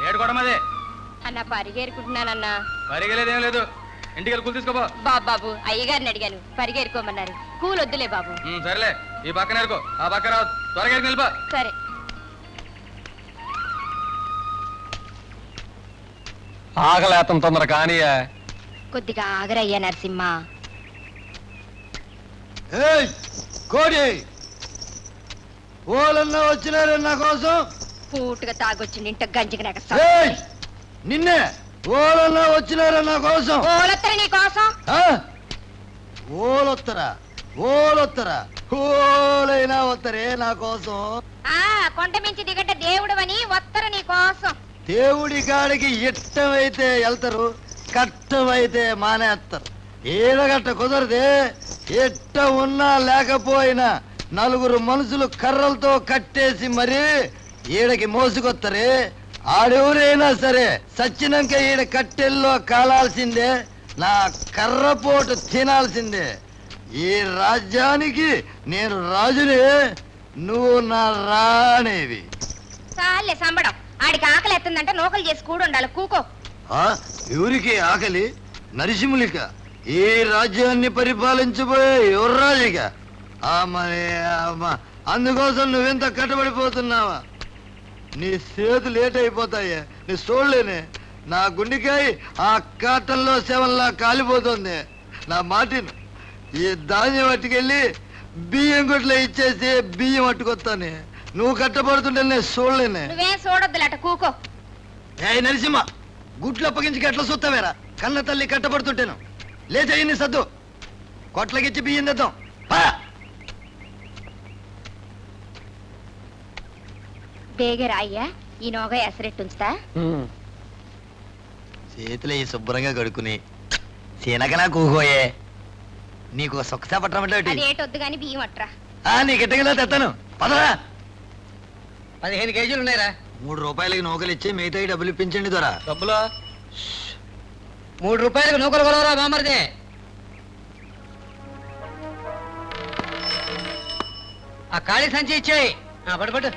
ఏడుకోవడం అదే అన్న పరిగేరుకుంటున్నానన్నా. పరిగెలేదేం లేదు. ఇంటికి వెళ్ళి కూల్ తీసుకోపో. బాబు బాబు అయ్యగారిని అడిగాను. పరిగేరుకోమన్నారు. కూల్ వద్దులే బాబు. ఉమ్, సరేలే. ఈ పక్కన ఎరుకో ఆ పక్కన రావద్దు. త్వరగా వెళ్ళిపో సరే. ఆకలేతం తొందర కానీ కొద్దిగా ఆగరయ్యా నరసింహ. ఏయ్ కోడి! ఓలన్నా వచ్చినారే నా కోసం. పూటుగా తాగొచ్చింది ఇంట గంజికి ఏయ్! నిన్నే ఓలన్నా వచ్చినారే నా కోసం? ఓలత్తర నీ కోసం? ఆ? ఓలొత్తరా? ఓలొత్తరా? ఓలైనా వత్తరే నా కోసం. ఆ కొండ మించి దిగట్ట దేవుడవని వత్తర నీ కోసం. దేవుడి కాడికి ఇట్టమైతే వెళ్తారు కట్టమైతే మానేస్తారు. ఈడగట్ట కుదరదే ఎట్ట ఉన్నా లేకపోయినా నలుగురు మనుషులు కర్రలతో కట్టేసి మరి ఈడకి మోసుకొత్తరే ఆడెవరైనా సరే సచ్చినాక ఈడ కట్టెల్లో కాలాల్సిందే నా కర్రపోటు తినాల్సిందే. ఈ రాజ్యానికి నేను రాజునే నువ్వు నా రాణేవి. చాలే సంబడం. ఆడికి ఆకలి ఎత్తుందంటే నూకలు చేసి కూడు ఉండాలి కూకో. ఆ ఎవరికి ఆకలి? నరసింహులిక. ఈ రాజ్యాన్ని పరిపాలించబోయే యువరాజుగా అమ్మ, అందుకోసం నువ్వెంత కట్టబడిపోతున్నావా? నీ చేతులు లేట్ అయిపోతాయే. నీ చూడలేనే నా గుండెకాయ ఆ కాటంలో సేవల్లా కాలిపోతుంది. నా మాటిను ఈ ధాన్యం పట్టుకెళ్ళి బియ్యం గుట్లో ఇచ్చేసి బియ్యం పట్టుకొస్తానే నువ్వు కట్టబడుతుంటే నేను చూడలేనే నువ్వేం చూడొద్దులట కూకో. ఏ నరసింహ గుట్లు అప్పగించి ఎట్లా చూస్తావేరా కన్న తల్లి కట్టబడుతుంటేను. లేచయ్యింది సద్దు. కొట్లకిచ్చి బియ్యం తెద్దాం. అయ్యా ఈ నోగ ఎసరెట్టుంచుతా? చేతులు ఈ శుభ్రంగా కడుక్కుని శనగనా కూకోయే. నీకు సొక్కసా పట్టమంటే అది ఏటొద్దు గాని బియ్యం అట్రా. నీకు ఎట్టగలా తెస్తాను పదరా పదిహేను కేజీలు ఉన్నాయిరా. మూడు రూపాయలకి నౌకలు ఇచ్చి మిగతా డబ్బులు ఇప్పించండి దొరా. డబ్బులు? మూడు రూపాయలకు నూకలు కొలవరా బామర్దే ఆ ఖాళీ సంచి ఇచ్చేయి. పడు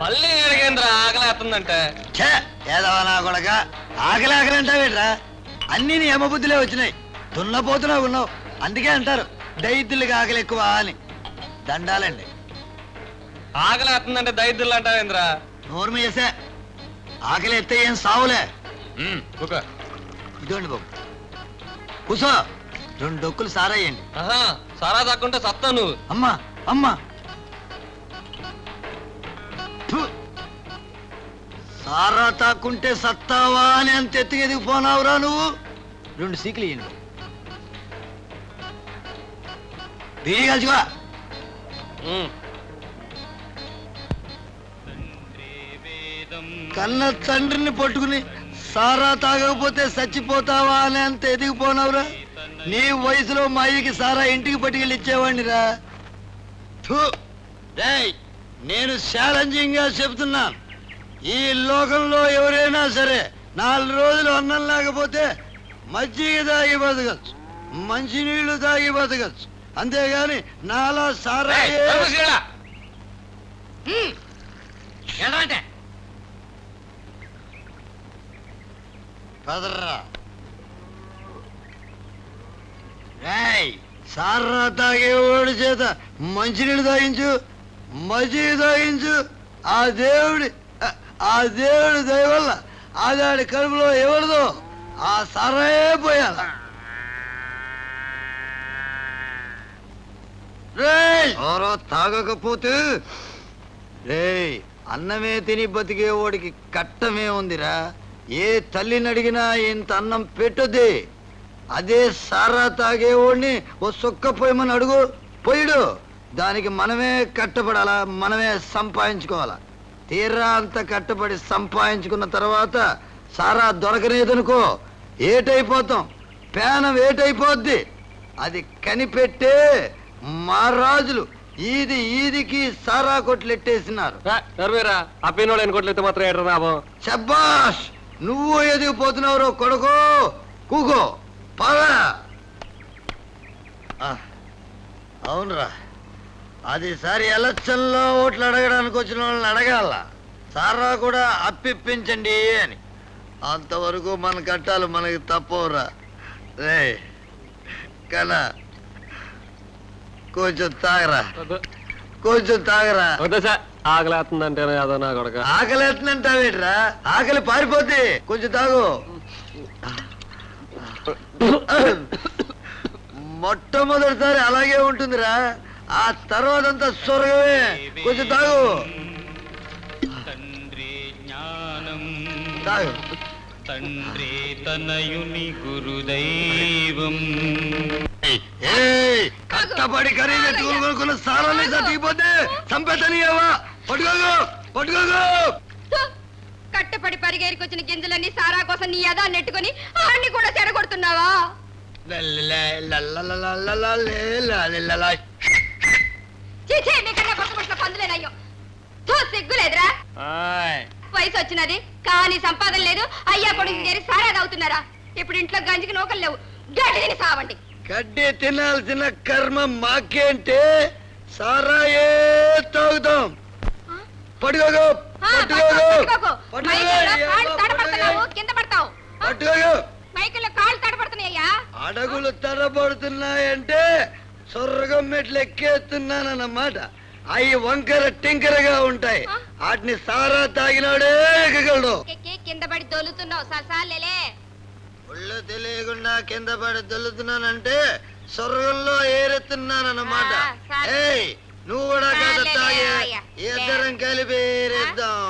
మళ్ళీ అడిగేంద్ర ఆకలేస్తుందంటే. ఛే ఏదవా నా కొడక. ఆకలి ఆకలి అంటావేట్రా అన్ని నీ బుద్ధిలే వచ్చినాయి. దున్నపోతున్నా ఉన్నావు. అందుకే అంటారు దైత్యులకి ఆకలి ఎక్కువ అని. దండాలండి. ఆకలేస్తుందంటే దైద్యులు అంటావేంద్ర? నోరు చేసే ఆకలి ఎత్తే ఏం సావులే. ఇదోండి బాబు. కూసో. రెండు డొక్కులు సారాయండి. సారా తక్కుంటే సత్తా నువ్వు అమ్మా అమ్మా. సారా తాకుంటే సత్తావా అని అంత ఎత్తుకు ఎదిగిపోనావురా నువ్వు? రెండు సీకులు ఇయ్యండి. కలిసివా ఉమ్. కన్న తండ్రిని పట్టుకుని సారా తాగకపోతే చచ్చిపోతావా అని అంత ఎదిగిపోనావురా నీ వయసులో మా అయ్యకి సారా ఇంటికి పట్టుకెళ్ళి ఇచ్చేవాడినిరా నేను ఛాలెంజింగ్గా చెప్తున్నాను ఈ లోకంలో ఎవరైనా సరే నాలుగు రోజులు అన్నం లేకపోతే మజ్జిగ తాగి బతకచ్చు మంచినీళ్ళు తాగి బతకచ్చు. అంతేగాని నాలా సారా పదర్రా సార్రా తాగేవాడి చేత మంచినీళ్ళు తాగించు మజ్జిగ తాగించు ఆ దేవుడి ఆ- దేవుడు దేవుడి దయ ఆదాడి కడుపులో ఎవరిదో ఆ సరే పోయాల. ఎవరో తాగకపోతే? రే అన్నమే తిని బతికేవాడికి కట్టమే ఉందిరా. ఏ తల్లిని అడిగినా ఇంత అన్నం పెట్టొద్ది. అదే సారా తాగేవాడిని ఓ సుక్క పోయమని అడుగు. పోయిడు దానికి మనమే కట్టపడాలా మనమే సంపాదించుకోవాలా. తీరా అంత కట్టబడి సంపాదించుకున్న తర్వాత సారా దొరకలేదనుకో ఏటైపోతాం. పేనం ఏటైపోద్ది. అది కనిపెట్టే మా రాజులు ఈది ఈదికి సారా కొట్లెట్టేసినారు. నర్వేరా ఆ పిన్నోడు ఎన్నికోట్లయితే మాత్రం ఏడ్రా లాభం శబ్బాష్ నువ్వు ఎదిగిపోతున్నావు కొడుకో కూకో పద. అవునరా. అది సారి ఎలక్షన్లో ఓట్లు అడగడానికి వచ్చిన వాళ్ళని అడగాల. సారా కూడా అప్పిప్పించండి అని. అంతవరకు మన కట్టాలు మనకి తప్పవురా. రే కనా కొంచెం తాగరా. కొంచెం తాగరా. ఆకలేస్తుందంటేనే అదో నా కొడక. ఆకలి ఎట్లంటావేట్రా ఆకలి పారిపోతే కొంచెం తాగు. మొట్టమొదటిసారి అలాగే ఉంటుందిరా. ఆ తర్వాత అంతా స్వర్గమే కొంచెం తాగు తండ్రి జ్ఞానం తాగు తండ్రి తనయుని గురుదైవం కష్టపడి ఖరీదెట్టుకుని కొనుక్కున్న సారాన్ని తగ్గిపోతే చంపేతనియవా పట్టుకోగు పట్టుకోగు! కట్టపడి పరిగేరుకొచ్చిన గింజలన్నీ సారా కోసం నీ యదా నెట్టుకొని ఆడిని కూడా చెడగొడుతున్నావా చీచే నీకన్నా పట్టుబట్ల పందులేనయ్యో. థూ సిగ్గులేదురా. వయసు వచ్చినది కానీ సంపాదన లేదు అయ్యా కొడుకు చేరి సారా తాగుతున్నారా? ఇప్పుడు ఇంట్లో గంజికి నూకలు లేవు. గడ్డి తిని సావండి. గడ్డి తినాల్సిన కర్మ మాకేంటే సారాయే తాగుతాం పట్టుకోగు ఆ, పట్టుకోగు తడబడుతున్నావు కింద పడతావు. పట్టుకోగు మైకుల్లో కాళ్ళు తడబడుతున్నాయ్యా అడగులు తడబడుతున్నాయంటే స్వర్గం మెట్లు ఎక్కేస్తున్నానన్నమాట అవి వంకర టింకరగా ఉంటాయి? వాటిని సారా తాగినాడే ఎక్కగలడు ఎక్కి కింద పడి దొలుతున్నావు ససాలేలే ఒళ్ళు తెలియకుండా కింద పడి దొల్లుతున్నానంటే స్వర్గంలో ఏరెత్తున్నానన్నమాట. ఏయ్ నువ్వు కూడా లే, తాగి. ఇద్దరం కలిపి ఏరేద్దాం.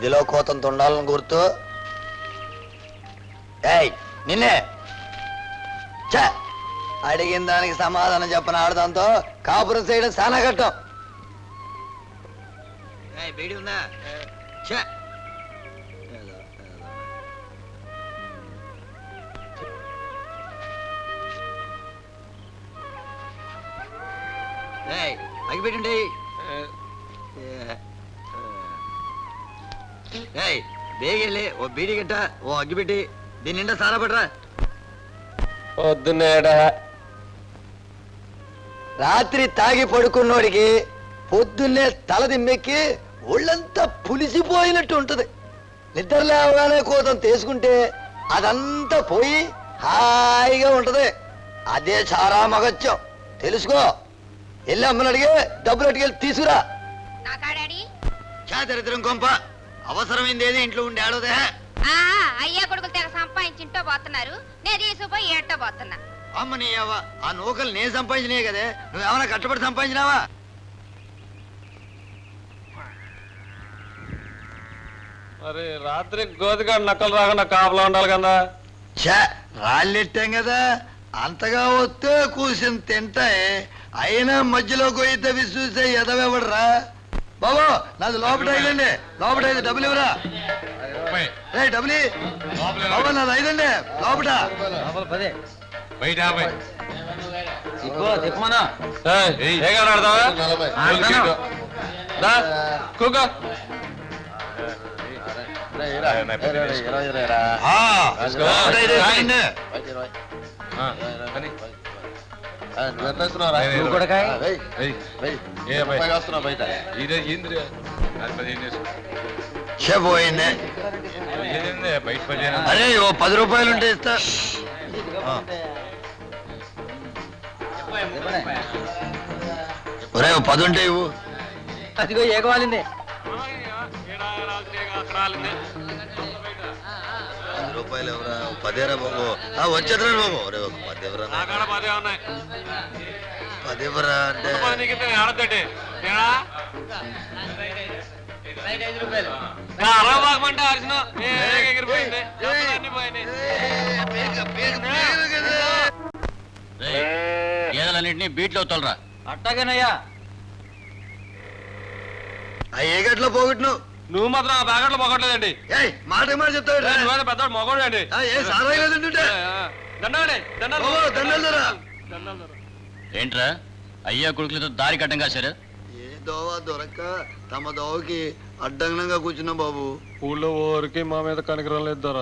ఇదిలో కోతంత ఉండాలని గుర్తు ఏయ్ నిన్నే. చ అడిగిన దానికి సమాధానం చెప్పని ఆడదాంతో కాపురం చేయడం చాలా కట్టం ఉందా అగిపెట్టండి ఏయ్ బేగెళ్ళి ఓ బీడి గంట ఓ అగ్గిపెట్టి దీని నిండా సారా పడరా. వద్దునేడా రాత్రి తాగి పడుకున్నోడికి పొద్దున్నే తల దిమ్మెక్కి ఒళ్ళంతా పులిసిపోయినట్టు ఉంటది. నిద్ర లేవగానే కోతం తీసుకుంటే అదంతా పోయి హాయిగా ఉంటది. అదే చాలా మగత్యం తెలుసుకో. వెళ్ళి అమ్మని అడిగి డబ్బులు అడిగి తీసుకురా. నా కాడాడి చాదరిద్రం కొంప. అవసరమైంది ఏది ఇంట్లో ఉండి ఆడోదే. ఆ అయ్యా కొడుకులు తెగ సంపాదించింటో పోతున్నారు. నేను తీసుకుపోయి ఏటో పోతున్నా. అమ్మ నీ అవ్వ ఆ నూకలు నేను సంపాదించినాయి కదే. నువ్వేమైనా కష్టపడి సంపాదించినావా? మరి రాత్రి గోతికాడు నక్కలు రాకుండా కాపలా ఉండాలి కదా. చా రాళ్ళెట్టాం కదా. అంతగా వస్తే కూర్చుని తింటాయి అయినా మధ్యలో కొయ్యితే విసూసే ఎదవెవడరా బాబు నాది లోపట ఐదండి. లోపట ఐదు డబ్బులు ఇవ్వరా? ఏ డబ్బులు. బాబు నాది ఐదండి. లోపట. బయట కాడ. ఇదే ఏంద్రా అది పదిహేను చేసుకో. పోయింది ఏంది బయట పదిహేను అరే ఓ పది రూపాయలు ఉంటే ఇస్తా. ఒరే ఓ పది ఉంటే ఇవ్వు అదిగో ఏగవాలింది రూపాయలు ఎవరా పదేరా బాబు ఆ, వచ్చేదిరా బాబు ఒరే ఒక పది ఎవరా పది ఎవరా అంటే ఏదలన్నింటినీ బీట్లో తోలరా అట్టగనయ్యా ఆ ఏ గట్లో పోగొట్టినావు నువ్వు మాత్రం ఆ ప్యాకెట్లో మొగట్లేదండి. మాట మాట నువ్వేదో పెద్ద మొగోడు అండి సారా దండాలు. దండాలు. ఏంట్రా? అయ్యా కొడుకులతో దారి కట్టం కాశారు ఏ దోవ దొరక్క తమ దోవకి అడ్డంగా కూర్చున్నాం బాబు. ఊళ్ళో ఊరికి మా మీద కనికరం లేదు దొర.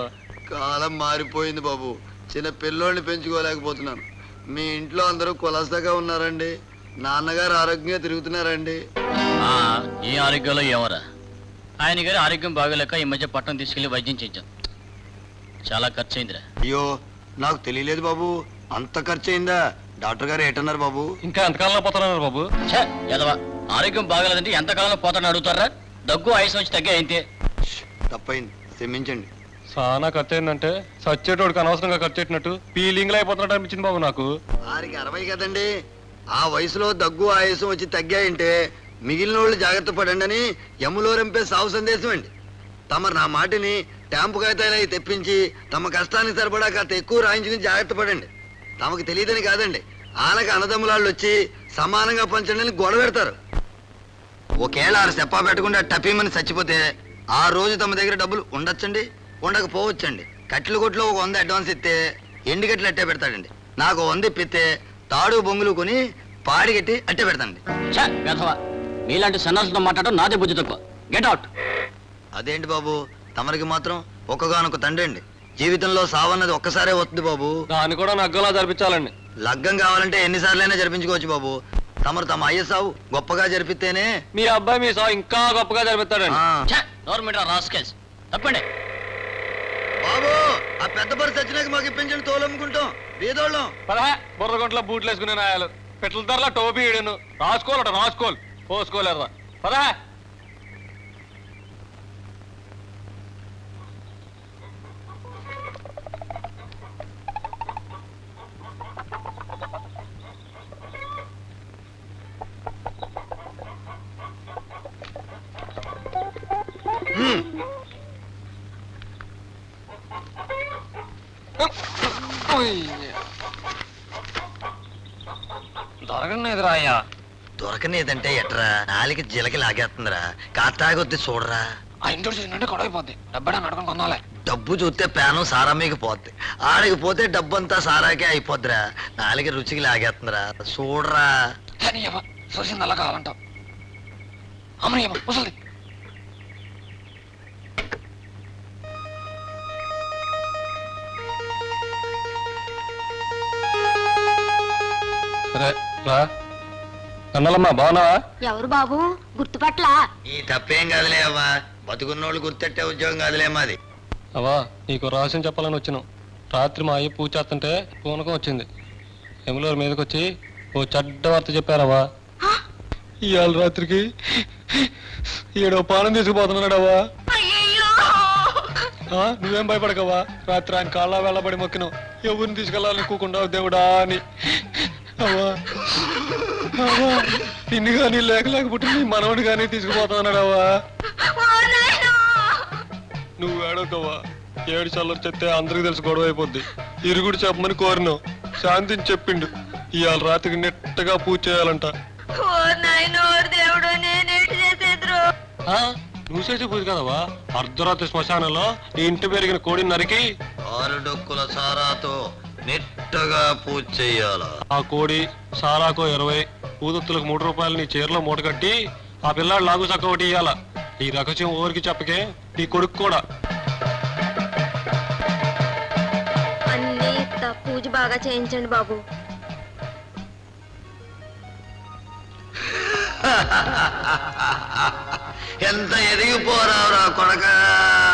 కాలం మారిపోయింది బాబు. చిన్న పిల్లోడిని పెంచుకోలేకపోతున్నాను. మీ ఇంట్లో అందరూ కులసగా ఉన్నారండి. నాన్నగారు ఆరోగ్యంగా తిరుగుతున్నారండి. ఆ, ఈ ఆరోగ్యంలో ఏమరా? ఆయన గారి ఆరోగ్యం బాగోలేక ఈ మధ్య పట్టణం తీసుకెళ్ళి వైద్యం చేయించాం. చాలా ఖర్చు అయిందిరా అయ్యో నాకు తెలియలేదు బాబు. అంత ఖర్చు అయిందా డాక్టర్ గారు ఏటన్నారు బాబు? ఇంకా ఎంతకాలంలో పోతున్నారు బాబు? ఛే, ఎదవా ఆరోగ్యం బాగలేదంటే ఎంతకాలంలో పోతాడని అడుగుతారా? దగ్గు ఆయుసం వచ్చి తగ్గే అయితే తప్పైంది. క్షమించండి. చాలా ఖర్చు అయిందంటే సచ్చేటోడికి అనవసరంగా ఖర్చు పెట్టినట్టు ఫీలింగ్లో అయిపోతున్నట్టు అనిపించింది బాబు నాకు. వారికి అరవై కదండి. ఆ వయసులో దగ్గు ఆయాసం వచ్చి తగ్గాయంటే మిగిలిన వాళ్ళు జాగ్రత్త పడండి అని యములో రంపే సావు సందేశం అండి. తమరు నా మాటిని ట్యాంపు కాగితాలు అవి తెప్పించి తమ కష్టానికి సరిపడా కాస్త ఎక్కువ రాయించుకుని జాగ్రత్త పడండి. తమకు తెలియదని కాదండి. ఆనక అన్నదమ్ములాళ్ళు వచ్చి సమానంగా పంచండి అని గొడవ పెడతారు. ఒకేళ ఆరు చెప్పా పెట్టకుండా టపీమని చచ్చిపోతే ఆ రోజు తమ దగ్గర డబ్బులు ఉండొచ్చండి? ఉండకపోవచ్చండి. కట్లు కొట్లో ఒక వంద అడ్వాన్స్ ఇస్తే ఎండి గట్లు అట్టే పెడతాడండి. నాకు వంద ఇప్పిస్తే తాడు బొంగులు కొని పాడిగట్టి అట్టే పెడతాండి ఛే, మీలాంటి సన్నాసులతో మాట్లాడడం నాదే బుద్ధి తక్కువ. గెట్ అవుట్ అదేంటి బాబు? తమరికి మాత్రం ఒక్కగానొక తండ్రి అండి. జీవితంలో సావన్నది ఒక్కసారే వస్తుంది బాబు. దాన్ని కూడా నగ్గలా జరిపించాలండి. లగ్గం కావాలంటే ఎన్నిసార్లైనా జరిపించుకోవచ్చు బాబు. తమరు తమ అయ్య సావు గొప్పగా జరిపితేనే మీ అబ్బాయి మీ సాగు ఇంకా గొప్పగా జరిపిస్తాడండి. ఆ. గవర్నమెంట్ రాస్కెల్స్ తప్పండి. బాబు ఆ పెద్ద పరిస్థితి వచ్చినాక మాకు ఇప్పించండి తోలమ్ముకుంటాం. బీదోళ్ళం. పదహా బుర్రగొంట్ల బూట్లు వేసుకునే నాయాలు. పెట్ల ధరల టోపీ ఈడును. రాసుకోవాలట రాసుకోవాలి. పోసుకోలేదా పదహా దొరకండి ఎదురా అయ్యా. దొరకనేదంటే ఎట్రా? నాలికి జిలకి లాగేస్తుందిరా. కాతాగొద్ది చూడరా. గొడవైపోద్ది డబ్బడా నడుకొని డబ్బు చూస్తే పేనం సారా మీకు పోద్ది. ఆడికి పోతే డబ్బు అంతా సారాకే అయిపోద్దిరా. నాలికి రుచికి లాగేస్తుందిరా. చూడరా. చూసింది అలా కావాలంటావు. ముసలి రా. కన్నాలమ్మా బాగున్నావా? ఎవరు బాబు? గుర్తుపట్ల ఈ తప్పేం కాదులే అవ్వా. బతుకున్నోళ్ళు గుర్తెట్టే ఉద్యోగం కాదులే మాది. అవా నీకు రహస్యం చెప్పాలని వచ్చినాం. రాత్రి మా అయ్య పూజ చేస్తుంటే పూనకం వచ్చింది. ఎములూరు మీదకి వచ్చి ఓ చెడ్డ వార్త చెప్పారవ్వా. ఇవాళ రాత్రికి ఏడో పాలన తీసుకుపోతున్నాడవా ఆ, నువ్వేం భయపడకవా రాత్రి ఆయన కాళ్ళ వెళ్ళబడి మొక్కినావు ఎవరిని తీసుకెళ్ళాలని కూకుండా దేవుడా అని. అవ్వా. ఇన్ని కానీ లేక లేకపోతే నీ మనవడు కానీ తీసుకుపోతున్నాడవా నువ్వు ఏడవకవ్వా. ఏడు చల్లరు చెప్తే అందరికి తెలిసి గొడవ అయిపోద్ది. ఇరుగుడు చెప్పమని కోరినావు శాంతిని చెప్పిండు. ఇవాళ రాత్రికి నెట్టగా పూజ చేయాలంట. నువ్వు చేసే పూజ కదవా అర్ధరాత్రి శ్మశానంలో నీ ఇంటి పెరిగిన కోడిని నరికి ఆరు డొక్కుల సారాతో నెట్టగా పూజ చెయ్యాల ఆ కోడి సారాకో ఇరవై ఊదొత్తులకు మూడు రూపాయలు నీ చీరలో మూట కట్టి ఆ పిల్లాడు లాగు చక్క ఒకటి ఇయ్యాల. ఈ రహస్యం ఊరికి చెప్పకే నీ కొడుకు కూడా. అన్ని పూజ బాగా చేయించండి బాబు. ఎంత ఎదిగిపోరావురా కొడక?